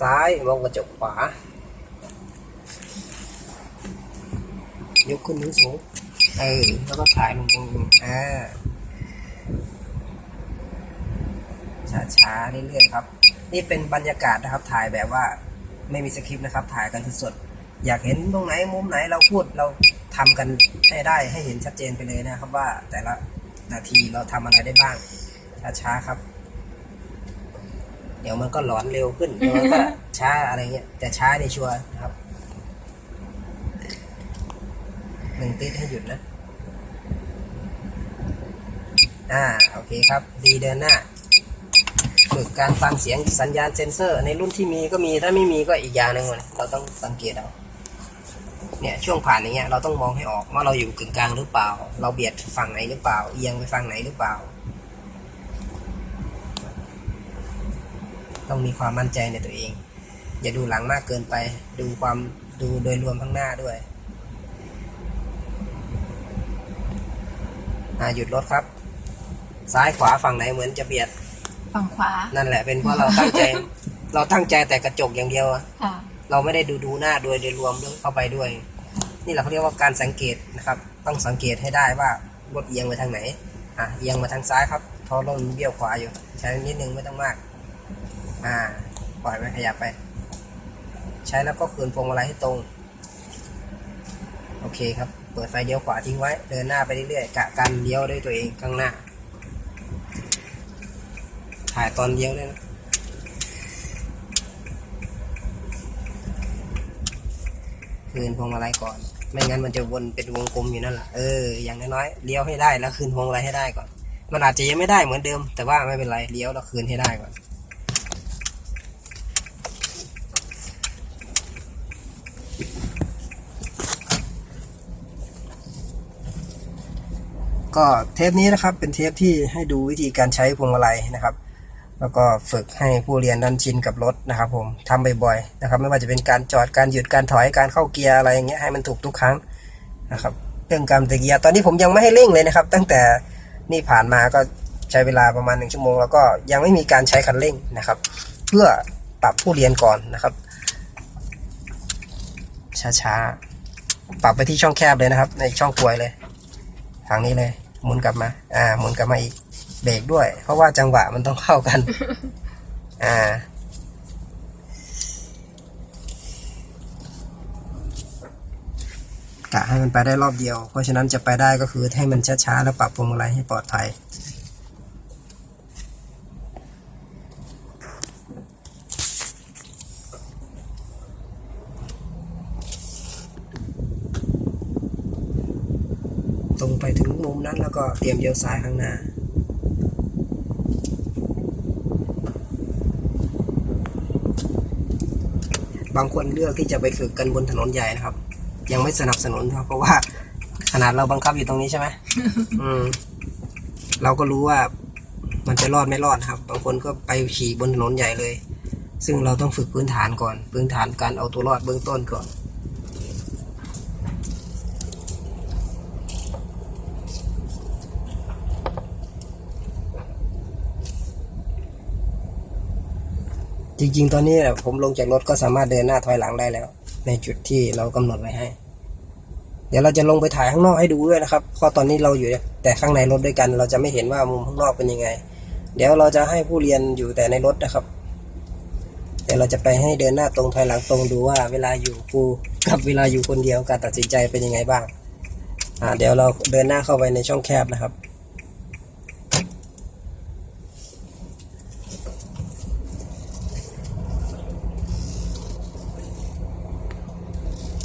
ซ้ายมองกระจกขวายกขึ้นนิ้วสูงเออแล้วก็ถ่ายลงตรงนี้อ่าช้าๆเรื่อยๆครับ นี่เป็นบรรยากาศนะครับ ถ่ายแบบว่าไม่มีสคริปต์นะครับ ถ่ายกันสดๆอยากเห็นตรงไหนมุมไหนเราพูดเราทำกันให้ได้ให้เห็นชัดเจนไปเลยนะครับว่าแต่ละนาทีเราทำอะไรได้บ้างช้าๆครับ เดี๋ยวมันก็หลอนเร็วขึ้นเดี๋ยวมันก็ช้าอะไรเงี้ยแต่ช้าในชัวร์นะครับหนึ่งติดให้หยุดนะ อ่าโอเคครับ ดีเดินหน้าฝึกการฟังเสียงสัญญาณเซ็นเซอร์ ในรุ่นที่มีก็มีถ้าไม่มีก็อีกอย่างหนึ่งเลยเราต้องสังเกตเอาเนี่ยช่วงผ่านอย่างเงี้ยเราต้องมองให้ออกว่าเราอยู่กึ่งกลางหรือเปล่า เราเบียดฝั่งไหนหรือเปล่า เอียงไปฝั่งไหนหรือเปล่า ต้องมีความมั่นใจในตัวเอง อย่าดูหลังมากเกินไป ดูความดูโดยรวมข้างหน้าด้วยอ่าหยุดรถครับ ซ้ายขวาฝั่งไหนเหมือนจะเบียด ฝั่งขวา นั่นแหละเป็นเพราะเราตั้งใจ เราตั้งใจแต่กระจกอย่างเดียวอะค่ะเราไม่ได้ดูดูหน้าโดยโดยรวมด้วยเข้าไปด้วย นี่เราเขาเรียกว่าการสังเกตนะครับ ต้องสังเกตให้ได้ว่ารถเอียงไปทางไหนอะเอียงมาทางซ้ายครับเพราะรถมันเบี้ยวขวาอยู่ ใช้นิดนึงไม่ต้องมาก อ่าปล่อยไปขยับไป ใช้แล้วก็คืนพวงมาลัยให้ตรง โอเคครับ เปิดไฟเลี้ยวขวาทิ้งไว้ เดินหน้าไปเรื่อยๆกะการเลี้ยวด้วยตัวเองข้างหน้า ถ่ายตอนเลี้ยวด้วยนะคืนพวงมาลัยก่อน ไม่งั้นมันจะวนเป็นวงกลมอยู่นั่นแหละ เออ อย่างน้อยๆ เลี้ยวให้ได้แล้วคืนพวงมาลัยให้ได้ก่อน มันอาจจะยังไม่ได้เหมือนเดิม แต่ว่าไม่เป็นไร เลี้ยวแล้วคืนให้ได้ก่อน ก็เทปนี้นะครับเป็นเทปที่ให้ดูวิธีการใช้พวงมาลัยนะครับ แล้วก็ฝึกให้ผู้เรียนนั้นชินกับรถนะครับ ผมทำบ่อยๆนะครับ ไม่ว่าจะเป็นการจอดการหยุดการถอยการเข้าเกียร์อะไรอย่างเงี้ยให้มันถูกทุกครั้งนะครับเรื่องการเตะเกียร์ตอนนี้ผมยังไม่ให้เร่งเลยนะครับ ตั้งแต่นี่ผ่านมาก็ใช้เวลาประมาณหนึ่งชั่วโมง แล้วก็ยังไม่มีการใช้คันเร่งนะครับ เพื่อปรับผู้เรียนก่อนนะครับ ช้าๆปรับไปที่ช่องแคบเลยนะครับ ในช่องกลวยเลยทางนี้เลย หมุนกลับมา อ่า หมุนกลับมาอีก เบรกด้วย เพราะว่าจังหวะมันต้องเข้ากัน อ่า กะให้มันไปได้รอบเดียว เพราะฉะนั้นจะไปได้ก็คือให้มันช้าๆ แล้วปรับพวงมาลัยให้ปลอดภัย ตรงไปถึงมุมนั้นแล้วก็เตรียมเลี้ยวซ้ายข้างหน้า บางคนเลือกที่จะไปฝึกกันบนถนนใหญ่นะครับ ยังไม่สนับสนุนครับเพราะว่าขนาดเราบังคับอยู่ตรงนี้ใช่ไหมอืม เราก็รู้ว่ามันจะรอดไม่รอดครับ บางคนก็ไปขี่บนถนนใหญ่เลย ซึ่งเราต้องฝึกพื้นฐานก่อน พื้นฐานการเอาตัวรอดเบื้องต้นก่อน จริง ๆ ตอนนี้ผมลงจากรถก็สามารถเดินหน้าถอยหลังได้แล้ว ในจุดที่เรากำหนดไว้ให้ เดี๋ยวเราจะลงไปถ่ายข้างนอกให้ดูด้วยนะครับเพราะตอนนี้เราอยู่แต่ข้างในรถด้วยกัน เราจะไม่เห็นว่ามุมข้างนอกเป็นยังไง เดี๋ยวเราจะให้ผู้เรียนอยู่แต่ในรถนะครับเดี๋ยวเราจะไปให้เดินหน้าตรงถอยหลังตรงดูว่า เวลาอยู่ครูกับเวลาอยู่คนเดียวการตัดสินใจเป็นยังไงบ้างอ่าเดี๋ยวเราเดินหน้าเข้าไปในช่องแคบนะครับ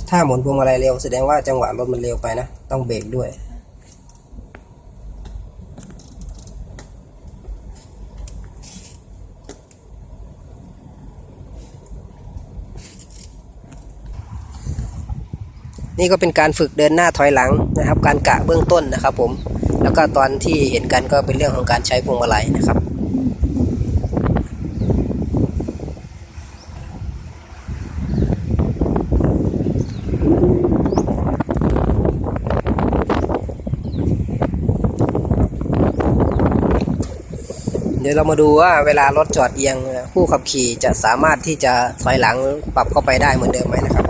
ถ้าหมุนพวงมาลัยเร็วแสดงว่าจังหวะรถมันเร็วไปนะ ต้องเบรกด้วย นี่ก็เป็นการฝึกเดินหน้าถอยหลังนะครับ การกะเบื้องต้นนะครับผม แล้วก็ตอนที่เห็นกันก็เป็นเรื่องของการใช้พวงมาลัยนะครับ ดี๋ยวเรามาดูว่าเวลารถจอดเอียงผู้ขับขี่จะสามารถที่จะถอยหลังปรับเข้าไปได้เหมือนเดิมไหมนะครับ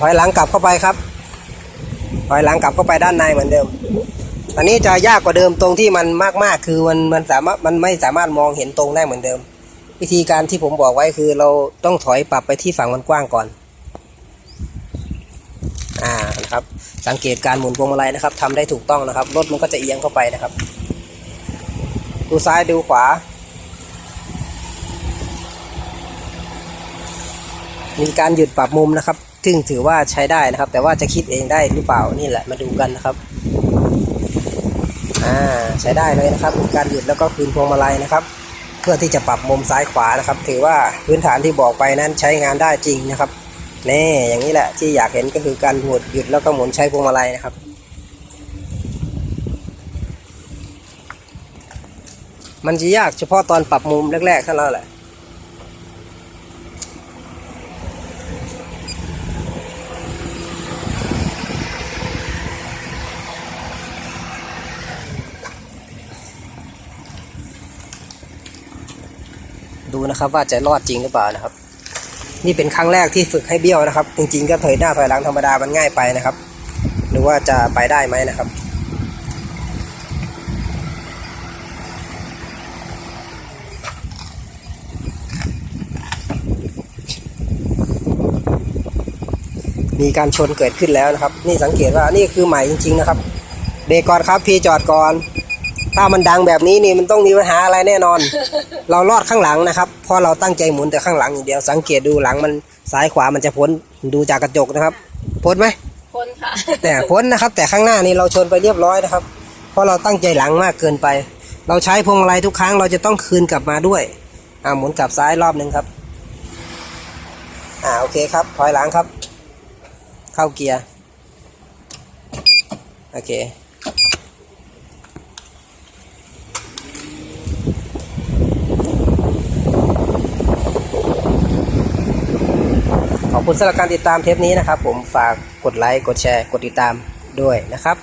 ถอยหลังกลับเข้าไปครับ ถอยหลังกลับเข้าไปด้านในเหมือนเดิม อันนี้จะยากกว่าเดิมตรงที่มันมากๆ คือมันมันสามารถมันไม่สามารถมองเห็นตรงได้เหมือนเดิม วิธีการที่ผมบอกไว้คือเราต้องถอยปรับไปที่ฝั่งมันกว้างก่อน อ่านะครับ สังเกตการหมุนพวงมาลัยนะครับทำได้ถูกต้องนะครับ รถมันก็จะเอียงเข้าไปนะครับ ดูซ้ายดูขวา มีการหยุดปรับมุมนะครับ ซึ่งถือว่าใช้ได้นะครับ แต่ว่าจะคิดเองได้หรือเปล่า นี่แหละมาดูกันนะครับ อ่า ใช้ได้เลยนะครับ การหยุดแล้วก็คืนพวงมาลัยนะครับ เพื่อที่จะปรับมุมซ้ายขวานะครับ ถือว่าพื้นฐานที่บอกไปนั้นใช้งานได้จริงนะครับแน่อย่างนี้แหละที่อยากเห็นก็คือการหมุดหยุดแล้วก็หมุนใช้พวงมาลัยนะครับ มันจะยากเฉพาะตอนปรับมุมแรกๆเท่านั้นแหละ ดูนะครับว่าจะรอดจริงหรือเปล่านะครับ นี่เป็นครั้งแรกที่ฝึกให้เบี้ยวนะครับ จริง ๆ ก็ถอยหน้าถอยหลังธรรมดามันง่ายไปนะครับหรือว่าจะไปได้ไหมนะครับมีการชนเกิดขึ้นแล้วนะครับ นี่สังเกตว่านี่คือใหม่จริง ๆ นะครับ เบรกก่อนครับพี่จอดก่อน ถ้ามันดังแบบนี้นี่มันต้องมีปัญหาอะไรแน่นอน เราลอดข้างหลังนะครับเพราะเราตั้งใจหมุนแต่ข้างหลังอย่างเดียวสังเกตดูหลังมันซ้ายขวามันจะพ้นดูจากกระจกนะครับ พ้นไหมคนค่ะแต่พ้นนะครับ แต่ข้างหน้านี่เราชนไปเรียบร้อยนะครับ เพราะเราตั้งใจหลังมากเกินไป เราใช้พวงมาลัยทุกครั้งเราจะต้องคืนกลับมาด้วยอ่าหมุนกลับซ้ายรอบหนึ่งครับอ่าโอเคครับถอยหลังครับ เข้าเกียร์โอเค ขอบคุณสำหรับการติดตามเทปนี้นะครับ ผมฝากกดไลค์กดแชร์ กดติดตามด้วยนะครับ